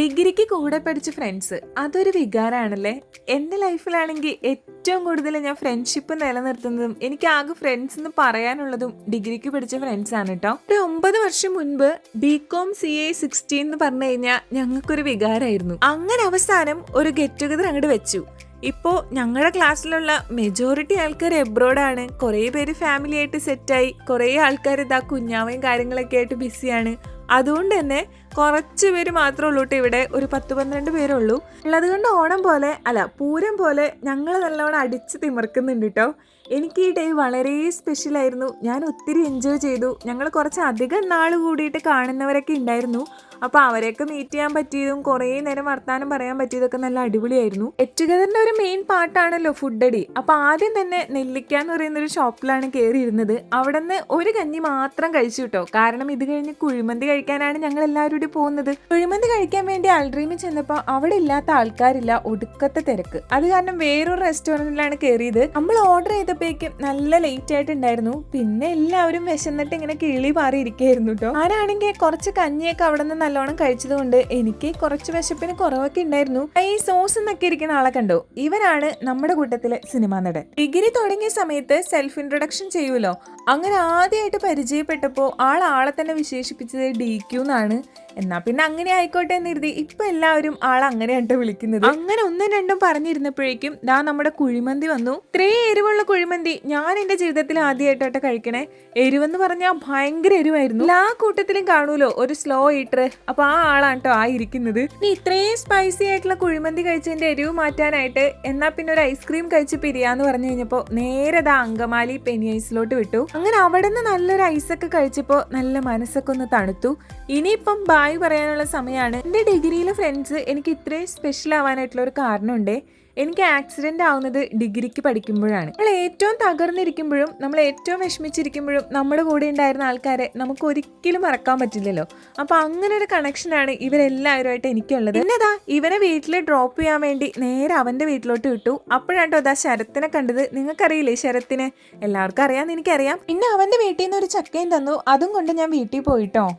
ഡിഗ്രിക്ക് കൂടെ പഠിച്ച ഫ്രണ്ട്സ് അതൊരു വികാരമാണല്ലേ എന്റെ ലൈഫിലാണെങ്കിൽ ഏറ്റവും കൂടുതൽ ഞാൻ ഫ്രണ്ട്ഷിപ്പ് നിലനിർത്തുന്നതും എനിക്ക് ആകെ ഫ്രണ്ട്സ് എന്ന് പറയാനുള്ളതും ഡിഗ്രിക്ക് പഠിച്ച ഫ്രണ്ട്സ് ആണ് കേട്ടോ ഒരു ഒമ്പത് വർഷം മുൻപ് B com C A sixteen എന്ന് പറഞ്ഞു കഴിഞ്ഞാൽ ഞങ്ങൾക്കൊരു വികാരമായിരുന്നു അങ്ങനെ അവസാനം ഒരു ഗെറ്റ് ടുഗദർ അങ്ങോട്ട് വെച്ചു. ഇപ്പോൾ ഞങ്ങളുടെ ക്ലാസ്സിലുള്ള മെജോറിറ്റി ആൾക്കാർ എബ്രോഡാണ് കുറേ പേര് ഫാമിലി ആയിട്ട് സെറ്റായി കുറേ ആൾക്കാർ ഇതാ കുഞ്ഞാവയും കാര്യങ്ങളൊക്കെ ആയിട്ട് ബിസിയാണ് അതുകൊണ്ട് തന്നെ കുറച്ച് പേര് മാത്രമേ ഉള്ളൂ കേട്ടോ ഇവിടെ. ഒരു പത്ത് പന്ത്രണ്ട് പേരുള്ളൂ. ഉള്ളത് കൊണ്ട് ഓണം പോലെ അല്ല പൂരം പോലെ ഞങ്ങൾ നല്ലോണം അടിച്ച് തിമർക്കുന്നുണ്ട് കേട്ടോ എനിക്ക് ഈ ഡേ വളരെ സ്പെഷ്യൽ ആയിരുന്നു. ഞാൻ ഒത്തിരി എൻജോയ് ചെയ്തു. ഞങ്ങൾ കുറച്ച് അധികം നാൾ കൂടിയിട്ട് കാണുന്നവരൊക്കെ ഉണ്ടായിരുന്നു. അപ്പോൾ അവരെയൊക്കെ മീറ്റ് ചെയ്യാൻ പറ്റിയതും കുറേ നേരം വർത്താനം പറയാൻ പറ്റിയതൊക്കെ നല്ല അടിപൊളിയായിരുന്നു. എറ്റുകതറിന്റെ ഒരു മെയിൻ പാട്ടാണല്ലോ ഫുഡടി. അപ്പോൾ ആദ്യം തന്നെ നെല്ലിക്ക എന്ന് പറയുന്ന ഒരു ഷോപ്പിലാണ് കയറിയിരുന്നത് അവിടെ നിന്ന് ഒരു കഞ്ഞി മാത്രം കഴിച്ചു കേട്ടോ കാരണം ഇത് കഴിഞ്ഞ് കുഴിമന്തി കഴിക്കാനാണ് ഞങ്ങൾ എല്ലാവരും കൂടി പോകുന്നത്. കുഴിമന്തി കഴിക്കാൻ വേണ്ടി അൾഡ്രീമിൽ ചെന്നപ്പോൾ അവിടെ ഇല്ലാത്ത ആൾക്കാരില്ല. ഒടുക്കത്തെ തിരക്ക്. അത് കാരണം വേറൊരു റെസ്റ്റോറന്റിലാണ് കയറിയത് നമ്മൾ ഓർഡർ ചെയ്തപ്പോഴേക്കും നല്ല ലേറ്റ് ആയിട്ടുണ്ടായിരുന്നു. പിന്നെ എല്ലാവരും വിശന്നിട്ട് ഇങ്ങനെ കിളി പാറി കേട്ടോ ആരാണെങ്കിൽ കുറച്ച് കഞ്ഞിയൊക്കെ അവിടെ നിന്ന് നല്ലോണം കഴിച്ചതുകൊണ്ട് എനിക്ക് കുറച്ച് വിശപ്പിന് കുറവൊക്കെ ഉണ്ടായിരുന്നു. ഈ സോസ് എന്നൊക്കെ ഇരിക്കുന്ന ആളെ കണ്ടോ? ഇവരാണ് നമ്മുടെ കൂട്ടത്തിലെ സിനിമാ നടൻ. ഡിഗ്രി തുടങ്ങിയ സമയത്ത് സെൽഫ് ഇൻട്രൊഡക്ഷൻ ചെയ്യുമല്ലോ അങ്ങനെ ആദ്യമായിട്ട് പരിചയപ്പെട്ടപ്പോൾ ആൾ ആളെ തന്നെ വിശേഷിപ്പിച്ചത് ഡി ക്യൂ എന്നാണ്. എന്നാ പിന്നെ അങ്ങനെ ആയിക്കോട്ടെ എന്ന് കരുതി ഇപ്പൊ എല്ലാവരും ആൾ അങ്ങനെയാണ് വിളിക്കുന്നത്. അങ്ങനെ ഒന്നും രണ്ടും പറഞ്ഞിരുന്നപ്പോഴേക്കും ദാ നമ്മുടെ കുഴിമന്തി വന്നു. ഇത്രേ എരിവുള്ള കുഴിമന്തി ഞാൻ എന്റെ ജീവിതത്തിൽ ആദ്യമായിട്ടോട്ടെ കഴിക്കണേ. എരിവെന്ന് പറഞ്ഞാൽ ഭയങ്കര എരിവായിരുന്നു. എല്ലാ കൂട്ടത്തിലും കാണൂലോ? ഒരു സ്ലോ ഈറ്റർ അപ്പൊ ആ ആളാണ് കേട്ടോ ആ ഇരിക്കുന്നത്. നീ ഇത്രയും സ്പൈസി ആയിട്ടുള്ള കുഴിമന്തി കഴിച്ചതിന്റെ എരിവ് മാറ്റാനായിട്ട് എന്നാ പിന്നെ ഒരു ഐസ്ക്രീം കഴിച്ച് പിരിയാന്ന് പറഞ്ഞു കഴിഞ്ഞപ്പോ നേരെ ദാ അങ്കമാലി പെനി ഐസിലോട്ട് വിട്ടു. അങ്ങനെ അവിടെ നിന്ന് നല്ലൊരു ഐസൊക്കെ കഴിച്ചപ്പോ നല്ല മനസ്സൊക്കെ ഒന്ന് തണുത്തു. ഇനിയിപ്പം ബായ് പറയാനുള്ള സമയമാണ് എന്റെ ഡിഗ്രിയിലെ ഫ്രണ്ട്സ് എനിക്ക് ഇത്രയും സ്പെഷ്യൽ ആവാനായിട്ടുള്ള ഒരു കാരണമുണ്ട്. എനിക്ക് ആക്സിഡന്റ് ആവുന്നത് ഡിഗ്രിക്ക് പഠിക്കുമ്പോഴാണ്. നമ്മൾ ഏറ്റവും തകർന്നിരിക്കുമ്പോഴും നമ്മൾ ഏറ്റവും വിഷമിച്ചിരിക്കുമ്പോഴും നമ്മുടെ കൂടെ ഉണ്ടായിരുന്ന ആൾക്കാരെ നമുക്ക് ഒരിക്കലും മറക്കാൻ പറ്റില്ലല്ലോ. അപ്പോൾ അങ്ങനെ ഒരു കണക്ഷനാണ് ഇവരെല്ലാവരുമായിട്ട് എനിക്കുള്ളത്. എന്നതാ ഇവനെ വീട്ടിൽ ഡ്രോപ്പ് ചെയ്യാൻ വേണ്ടി നേരെ അവന്റെ വീട്ടിലോട്ട് വിട്ടു. അപ്പോഴാട്ടോ അതാ ശരത്തിനെ കണ്ടത്. നിങ്ങൾക്കറിയില്ലേ ശരത്തിനെ? എല്ലാവർക്കും അറിയാമെന്ന് എനിക്കറിയാം. പിന്നെ അവന്റെ വീട്ടിൽ നിന്ന് ഒരു ചക്കയും തന്നു. അതും കൊണ്ട് ഞാൻ വീട്ടിൽ പോയിട്ടോ?